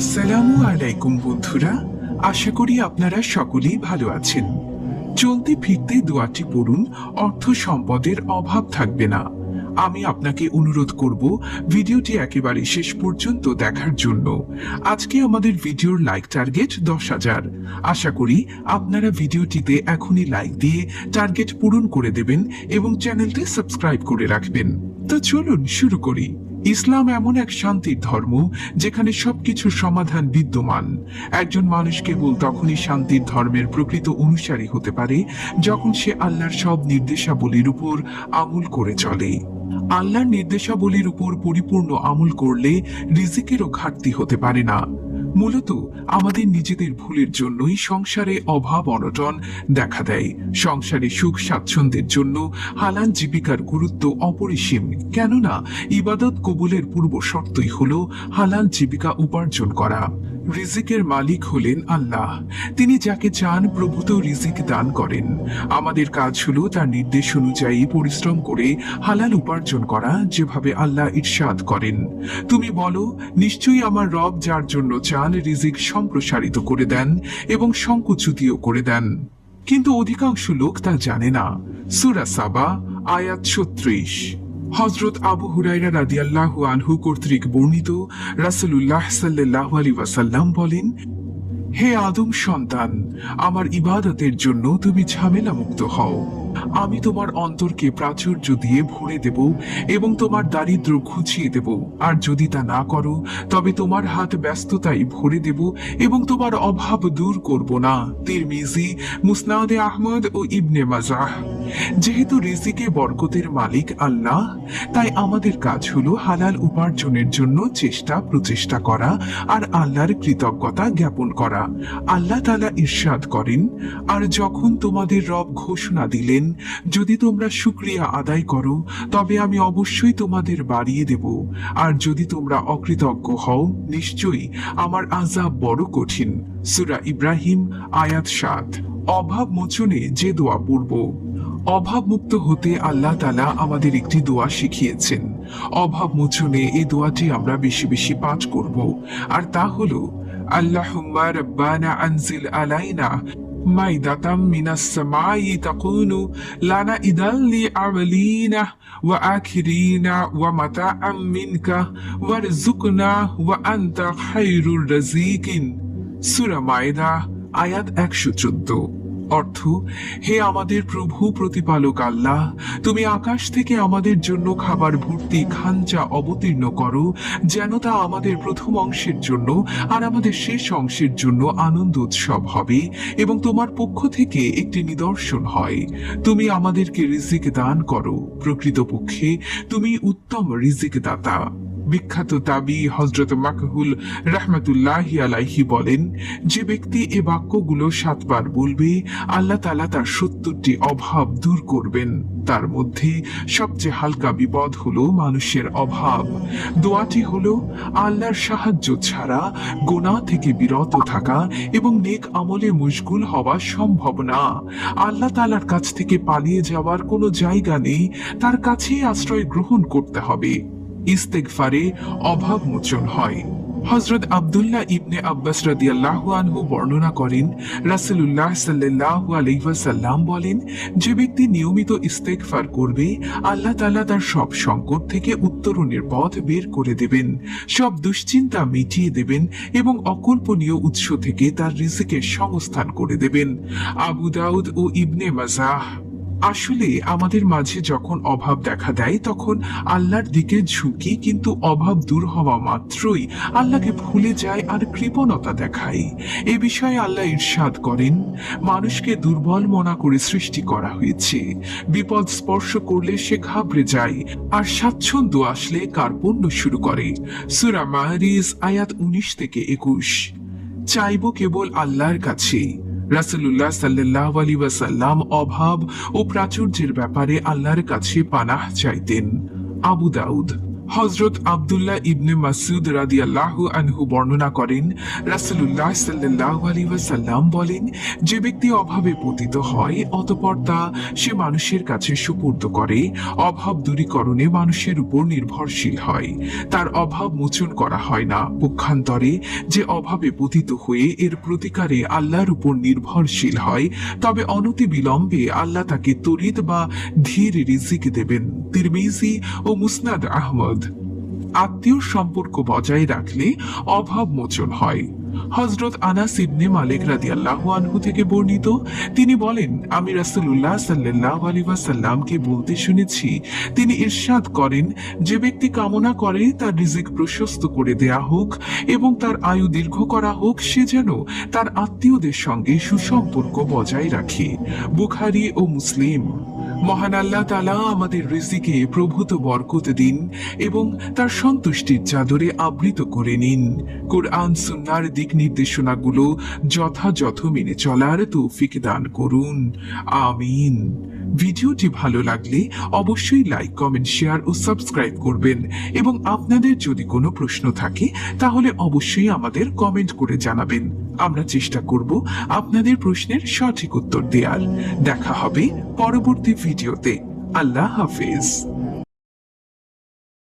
আসসালামু আলাইকুম বন্ধুরা, আশা করি আপনারা সকলেই ভালো আছেন। চলতে ফিরতে দোয়াটি পড়ুন, অর্থ সম্পদের অভাব থাকবে না। আমি আপনাকে অনুরোধ করব, ভিডিওটি একেবারে শেষ পর্যন্ত দেখার জন্য। আজকে আমাদের ভিডিওর লাইক টার্গেট দশ হাজার। আশা করি আপনারা ভিডিওটিতে এখনই লাইক দিয়ে টার্গেট পূরণ করে দেবেন এবং চ্যানেলটি সাবস্ক্রাইব করে রাখবেন। তো চলুন শুরু করি। ইসলাম এমন এক শান্তির ধর্ম যেখানে সবকিছুর সমাধান বিদ্যমান। একজন মানুষ কেবল তখনই শান্তির ধর্মের প্রকৃত অনুসারী হতে পারে যখন সে আল্লাহর সব নির্দেশাবলীর উপর আমল করে চলে। আল্লাহর নির্দেশাবলীর উপর পরিপূর্ণ আমল করলে রিজিকেরও ঘাটতি হতে পারে না। মূলত আমাদের নিজেদের ভুলের জন্যই সংসারে অভাব, অনটন দেখা দেয়। সংসারে সুখ স্বাচ্ছন্দ্যের জন্য হালাল জীবিকার গুরুত্ব অপরিসীম। কেননা, ইবাদত কবুলের পূর্ব শর্তই হল হালাল জীবিকা উপার্জন করা। রিজিকের মালিক হলেন আল্লাহ। তিনি যাকে চান প্রভূত রিজিক দান করেন। আমাদের কাজ হলো তার নির্দেশ অনুযায়ী পরিশ্রম করে হালাল উপার্জন করা, যেভাবে আল্লাহ ইরশাদ করেন। তুমি বলো, নিশ্চয়ই আমার রব যার জন্য চান রিজিক সম্প্রসারিত করে দেন এবং সংকুচিতও করে দেন। কিন্তু অধিকাংশ লোক তা জানে না। সুরা সাবা, আয়াত ছত্রিশ। হজরত আবু হুরাইরা রাদিয়াল্লাহু আনহু কর্তৃক বর্ণিত রাসূলুল্লাহ সাল্লাহ আলী ওয়াসাল্লাম বলেন, হে আদম সন্তান, আমার ইবাদতের জন্য তুমি ঝামেলা মুক্ত হও। আমি তোমার অন্তরকে প্রাচুর্য দিয়ে ভরে দেব এবং তোমার দারিদ্র ঘুচিয়ে দেব। আর যদি তা না করো, তবে তোমার হাত ব্যস্ততাই ভরে দেব এবং তোমার অভাব দূর করব না। তিরমিজি, মুসনাদে আহমদ ও ইবনে মাজাহ যেহেতু রিজিকে বরকতের মালিক আল্লাহ, তাই আমাদের কাজ হলো হালাল উপার্জনের জন্য চেষ্টা, প্রচেষ্টা করা আর আল্লাহর কৃতজ্ঞতা জ্ঞাপন করা। আল্লাহ তালা ইরশাদ করেন, আর যখন তোমাদের রব ঘোষণা দিলেন যদি তোমরা শুক্রিয়া আদায় করো, তবে আমি অবশ্যই তোমাদের বাড়িয়ে দেব। আর যদি তোমরা অকৃতজ্ঞ হও, নিশ্চয়ই আমার আজাব বড় কঠিন। সুরা ইব্রাহিম, আয়াত সাত। অভাব মোচনে যে দোয়া পূর্ব অভাব মুক্ত হতে আল্লাহ তালা আমাদের একটি দোয়া শিখিয়েছেন। অভাব মোচনে এই দোয়াটি আমরা বেশি বেশি পাঠ করব। আর তা হলো, আল্লাহুম্মা রব্বানা আনজিল আলাইনা মাইদাতাম মিনাস সামাই তাকুনু লানা ইদাল লিআওয়ালিনা ওয়া আখিরিনা ওয়া মাতাআম মিনকা ওয়ারযুকনা ওয়া আনতা খায়রুর রাযিকিন সূরা মায়দা আয়াত 114 অর্থ, হে আমাদের প্রভু, প্রতিপালক আল্লাহ, তুমি আকাশ থেকে আমাদের জন্য খাবার ভর্তি খাঞ্চা অবতীর্ণ করো, যেন তা আমাদের প্রথম অংশের জন্য আর আমাদের শেষ অংশের জন্য আনন্দ উৎসব হবে এবং তোমার পক্ষ থেকে একটি নিদর্শন হয়। তুমি আমাদেরকে রিজিক দান করো। প্রকৃতপক্ষে তুমি উত্তম রিজিক দাতা বিখ্যাত তাবি হজরত মাকহুল রহমতুল্লাহি আলাইহি বলেন, যে ব্যক্তি এ বাক্যগুলো সাতবার বলবে, আল্লাহ তালা তার সত্তরটি অভাব দূর করবেন। তার মধ্যে সবচেয়ে হালকা বিপদ হলো মানুষের অভাব। দোয়াটি হলো, আল্লাহর সাহায্য ছাড়া গোনা থেকে বিরত থাকা এবং নেক আমলে মুশগুল হওয়া সম্ভব না। আল্লাহ তালার কাছ থেকে পালিয়ে যাওয়ার কোনো জায়গা নেই, তার কাছেই আশ্রয় গ্রহণ করতে হবে। ইস্তেগফারে অভাব মোচন হয়। হজরত আব্দুল্লাহ ইবনে আব্বাস রাদিয়াল্লাহু আনহু বর্ণনা করেন, রাসূলুল্লাহ সাল্লাল্লাহু আলাইহি ওয়াসাল্লাম বলেন, যে ব্যক্তি নিয়মিত ইস্তেগফার করবে, আল্লাহ তাআলা তার সব সংকট থেকে উত্তরণের পথ বের করে দেবেন। সব দুশ্চিন্তা মিটিয়ে দেবেন এবং অকল্পনীয় উৎস থেকে তার রিজিকের সংস্থান করে দেবেন। আবু দাউদ ও ইবনে মাজাহ আসলে আমাদের মাঝে যখন অভাব দেখা দেয়, তখন আল্লাহর দিকে ঝুঁকি কিন্তু অভাব দূর হওয়া মাত্রই আল্লাহকে ভুলে যায় আর কৃপণতা দেখায়। এ বিষয়ে আল্লাহ ইরশাদ করেন, মানুষকে দুর্বল মনা করে সৃষ্টি করা হয়েছে। বিপদ স্পর্শ করলে সে ঘাবড়ে যায়, আর স্বাচ্ছন্দ্য আসলে কার্পণ্য শুরু করে। সুরা মাহারিজ আয়াত উনিশ থেকে একুশ। চাইব কেবল আল্লাহর কাছে। রাসূলুল্লাহ সাল্লাহ আলী ওয়াসাল্লাম অভাব ও প্রাচুর্যের ব্যাপারে আল্লাহর কাছে পানাহ চাইতেন। আবু দাউদ হজরত আব্দুল্লাহ ইবনে মাসুদ রাদিয়াল্লাহু আনহু বর্ণনা করেন, রাসূলুল্লাহ সাল্লাল্লাহু আলাইহি ওয়াসাল্লাম বলেন, যে ব্যক্তি অভাবে পতিত হয়, অতঃপর তা সে মানুষের কাছে সুপর্দ করে। অভাব দূরীকরণে মানুষের উপর নির্ভরশীল হয়। তার অভাব মোচন করা হয় না। পক্ষান্তরে, যে অভাবে পতিত হয়ে এর প্রতিকারে আল্লাহর উপর নির্ভরশীল হয়, তবে অনতি বিলম্বে আল্লাহ তাকে তরিত বা ধীর রিজিক দেবেন। তিরমিজি ও মুসনাদ আহমদ। আত্মীয় সম্পর্ক বজায় রাখলে অভাব মোচন হয়। হজরত আনাস ইবনে মালিক রাদিয়াল্লাহু আনহু থেকে বর্ণিত, তিনি বলেন, আমি রাসূলুল্লাহ সাল্লাল্লাহু আলাইহি ওয়াসাল্লামকে বলতে শুনেছি, তিনি ইরশাদ করেন, যে ব্যক্তি কামনা করে তার রিজিক প্রশস্ত করে দেয়া হোক এবং তার আয়ু দীর্ঘ করা হোক, সে যেন তার আত্মীয়দের সঙ্গে সুসম্পর্ক বজায় রাখে। বুখারী ও মুসলিম, মহান আল্লাহ তালা আমাদের রিজিকে প্রভূত বরকত দিন এবং তার সন্তুষ্টির চাদরে আবৃত করে নিন। কোরআন সুন্নার দিক নির্দেশনাগুলো যথাযথ মেনে চলার তৌফিক দান করুন। আমিন। ভিডিওটি ভালো লাগলে অবশ্যই লাইক, কমেন্ট, শেয়ার ও সাবস্ক্রাইব করবেন। এবং আপনাদের যদি কোনো প্রশ্ন থাকে, তাহলে অবশ্যই আমাদের কমেন্ট করে জানাবেন। আমরা চেষ্টা করব আপনাদের প্রশ্নের সঠিক উত্তর দেওয়ার দেখা হবে পরবর্তী ভিডিওতে। আল্লাহ হাফেজ।